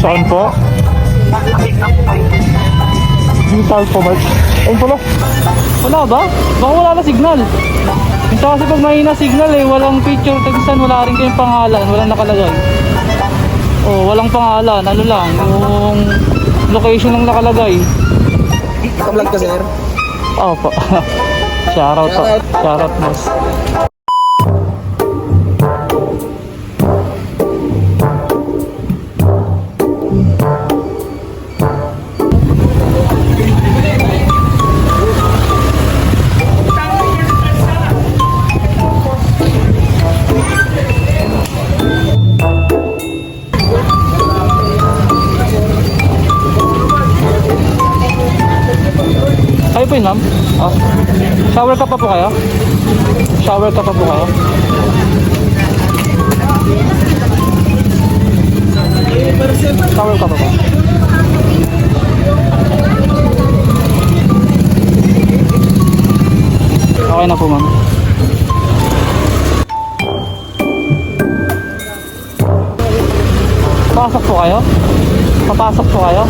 Saan po? Digital po, Mark. Ayun pala. Wala ba? Baka wala na signal. Minsan kasi pag mahina signal eh, walang picture text wala rin kayong pangalan, walang nakalagay. Oh, walang pangalan, ano lang, yung location lang nakalagay. Naka-vlog ka, sir? Opo. Shoutout po. Shoutout boss. Shower ka pa po kayo? Shower ka pa po kayo? Shower ka pa po? Okay na po, ma'am. Pasok po kayo? Papasok po kayo?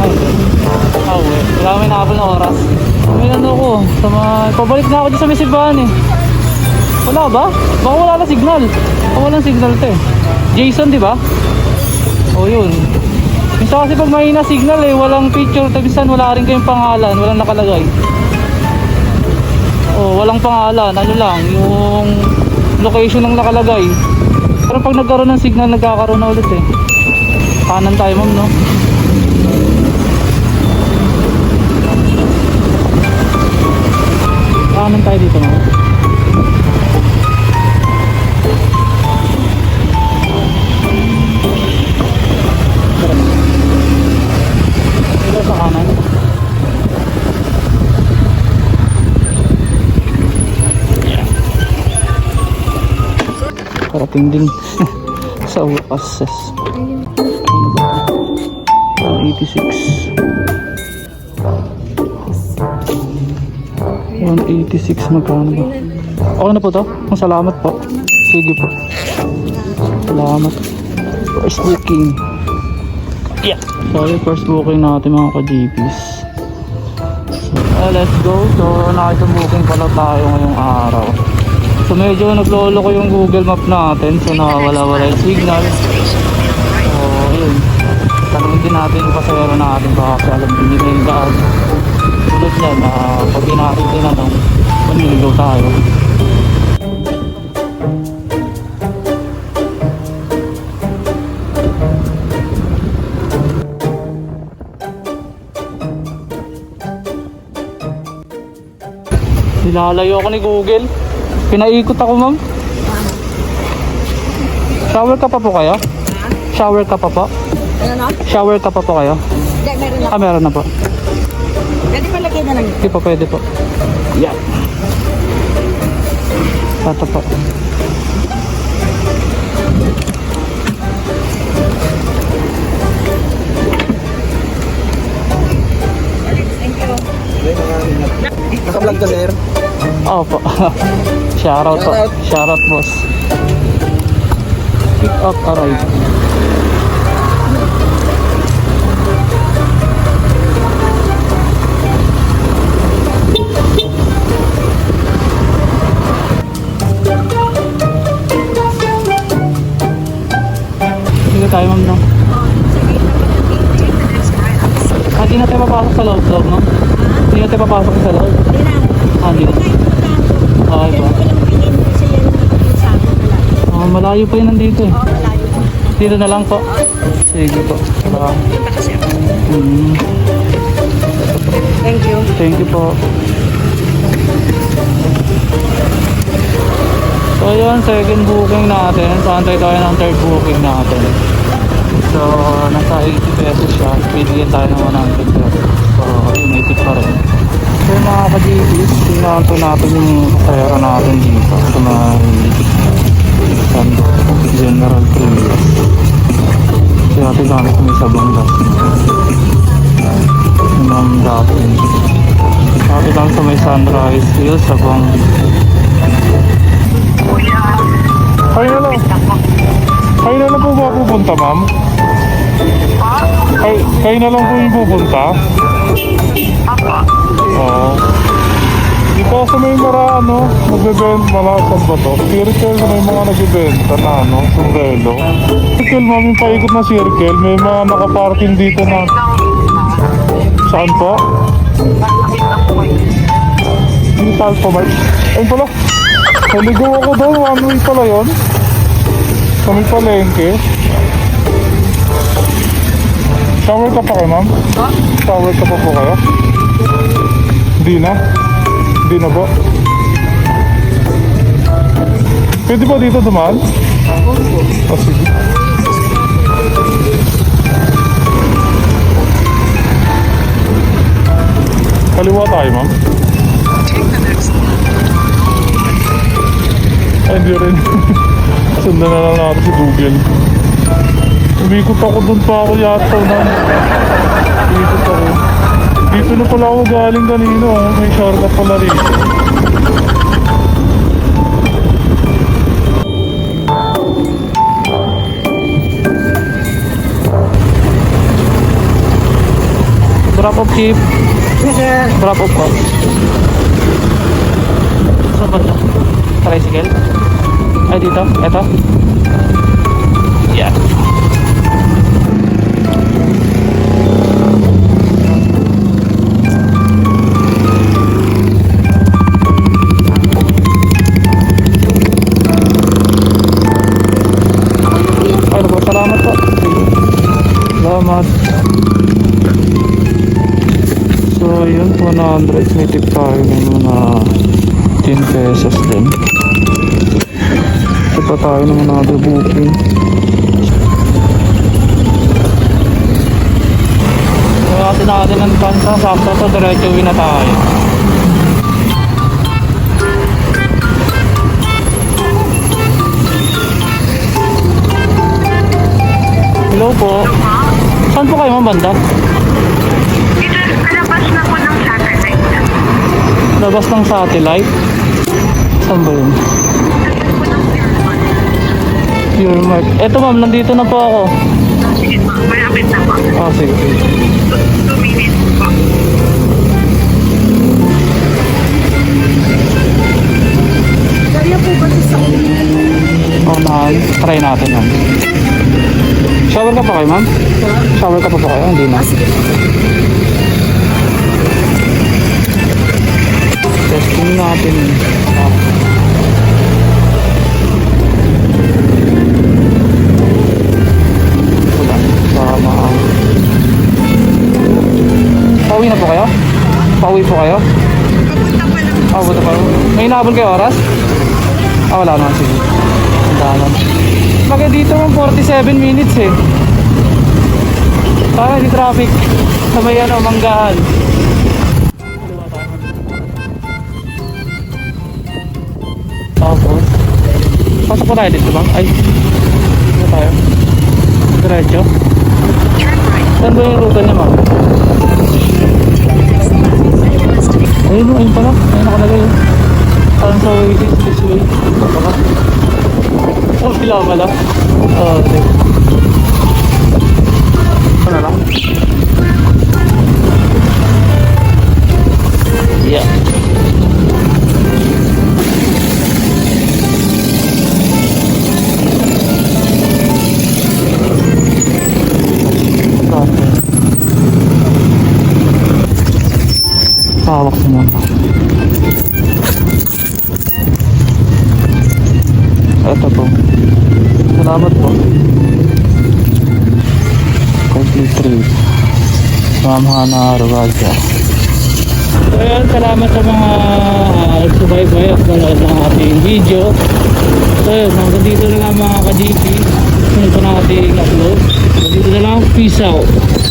Ay, ah, uwi. Wala kami nakapal na. May ano ko, sa mga... Pabalik na ako dyan sa may simbahan eh. Wala ba? Baka wala na signal. Baka walang signal to eh. Jason, di ba? O yun. Minsan kasi pag mahina signal eh, walang picture. Minsan wala rin kayong pangalan, walang nakalagay. O, walang pangalan. Ano lang, yung location lang nakalagay. Pero pag nagkaroon ng signal, nagkakaroon na ulit eh. Kanan tayo ma'am, no? Parating din sa wakas. Ah, 86. 186 magkano ba? Okay na po to? Ang salamat po. Sige po. Salamat. First booking. Yeah. So yung first booking natin mga ka-GPs. So eh, let's go. So nakita-booking pala tayo ngayong araw. So medyo naglolo ko yung Google Map natin. So nakawala-wala yung signal. So yun. Tanungin din natin yung pasayero natin baka kasi alam din nila yung daan. Tulad yan, uh, pag di natin tinanong, maniligaw tayo. Nilalayo ako ni Google. Pinaikot ako, ma'am. Shower ka pa po kayo? Shower ka pa po? Ano no? Shower ka pa po kayo? Hindi, meron ako. Ah, meron na po. Pwede pa lagay na lang ito. Hindi po, pwede po. Yeah. Ito po. Naka-vlog ka, sir? Opo. Shoutout po. Shoutout. Shoutout boss. Pick up arrive. Sige tayo ma'am no. Ah, di na tayo papasok sa loob loob no? Di na tayo papasok sa loob. Hindi na. Ah, di na. Okay pala. Ah, malayo pa yun nandito eh. Oo, malayo. Dito na lang po. Sige po. Salamat. Punta kasi ako. Mm, Thank you. thank you po. So yun, second booking natin. So antay tayo ng third booking natin. So nasa 80 pesos siya. Bigyan tayo ng 100 pesos. Tip pa rin. So mga ka-GPs, tingnan po natin yung pera natin dito. Sa mga General Trias. Kaya natin gamit kami sa banggas. Imam Dapin. Sabi lang sa may Sunrise Hills habang Kayo na lang. Kayo na lang po ba pupunta, ma'am? Kay, kayo na lang po yung pupunta? Oo. Dito sa may mara, ano, nagbebenta, malasan ba to? Circle na may mga nagbebenta na, ano, sombrero. Circle, mami, paikot na circle. May mga nakaparking dito na... Saan po? Hindi tayo pa ba? Ayun pala. Naligaw ako doon, one way pala yun. Sa may palengke. Shower ka pa kayo, ma'am? Shower ka pa po kayo? Hindi na? Hindi na po? Pwede ba dito dumaan? O sige. Kaliwa tayo, ma'am. Ay, hindi rin. Sundan na lang natin si Google. Umikot ako doon pa ako yata na. Umikot ako. Dito na pala ako galing kanina. oh. May shortcut pala rito. Drop off chip. Drop off po. Saan ba ito? Tricycle? Ay, dito? Ito? Yeah. Pesos din. Ito pa tayo ng another booking. So, kasi natin ng pansa, sakto to, diretso na tayo. Hello po. Saan po kayo, ma'am, banda? Dito, kalabas na po ng satellite. Labas ng satellite. Saan ba yun? Pure Mark. Eto ma'am, nandito na po ako. Sige po, malapit na po. Ah, sige. sige. 2 minutes po. Kaya po ba sa Oh, na, try natin ma'am. Shower ka pa kayo ma'am? Shower ka pa po kayo? Hindi na. Testing Buta pa. May inabol kayo oras? Ah, wala naman. Sige. Ang daman. Bakit dito man 47 minutes eh. Parang di traffic. Sa may ano, manggahan. Tapos. Pasok po tayo dito bang? Ay. Dito tayo. Diretso. Saan ba yung ruta niya ma'am? Ayun, ayun pala. Ayun nakalagay. oh. Parang sa way this, this way. Baka. Oh, pila pala. Oh, okay. Ano lang? Yeah. Hawak mo. Ito po. Salamat po. Complete trip. Ma'am Hana Arvaja. So yun, salamat sa mga uh, subaybay at manood ng ating video. So yun, hanggang dito na lang mga ka-GP. Pa na ating upload. Hanggang dito na lang. Peace out.